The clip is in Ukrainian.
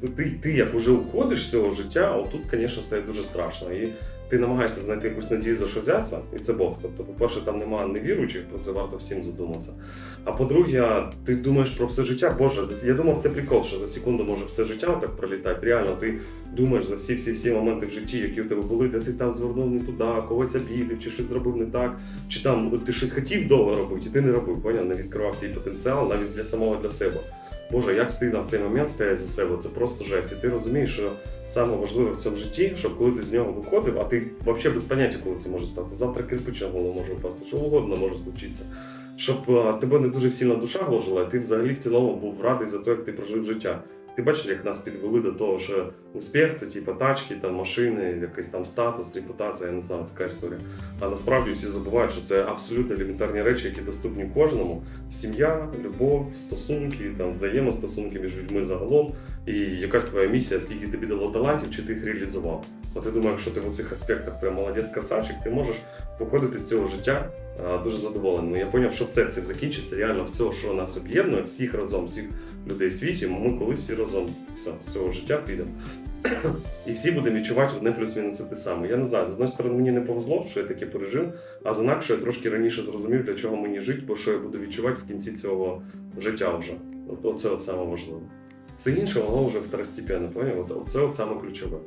Ти, ти як уже уходиш з цього життя, отут, звісно, стає дуже страшно. І ти намагаєшся знайти якусь надію за що взятися, і це Бог. Тобто, по-перше, там немає невіруючих, про це варто всім задуматися. А по-друге, ти думаєш про все життя. Боже, я думав, це прикол, що за секунду може все життя отак пролітати. Реально, ти думаєш за всі всі всі моменти в житті, які у тебе були, де ти там звернув не туди, когось обідив, чи щось зробив не так, чи там ти щось хотів довго робити, і ти не робив, поняв? Не відкривав свій потенціал навіть для самого для себе. Боже, як стидно в цей момент стоять за себе, це просто жесть. І ти розумієш, що саме важливе в цьому житті, щоб коли ти з нього виходив, а ти взагалі без поняття, коли це може статися. Завтра кирпич на голову може впасти, що угодно може случитися. Щоб тебе не дуже сильно душа гложила, ти взагалі в цілому був радий за те, як ти прожив життя. Ти бачиш, як нас підвели до того, що успіх це типу тачки, там машини, якийсь там статус, репутація, я не знаю, така історія. А насправді всі забувають, що це абсолютно елементарні речі, які доступні кожному: сім'я, любов, стосунки, там взаємостосунки між людьми загалом, і якась твоя місія, скільки тобі дало талантів, чи ти їх реалізував. От я думаю, якщо ти в цих аспектах прям молодець красавчик, ти можеш походити з цього життя а, дуже задоволеним. Я зрозумів, що все цим закінчиться. Реально все, що нас об'єднує, всіх разом, всіх людей в світі, ми колись всі разом все, з цього життя підемо. І всі будемо відчувати одне плюс-мінус те саме. Я не знаю, з одної сторони, мені не повезло, що я таке пережив, а з інакше я трошки раніше зрозумів, для чого мені жити, бо що я буду відчувати в кінці цього життя вже. Оце от саме важливе. Все інше, воно вже второстепенно, поняв? От, це от саме ключове.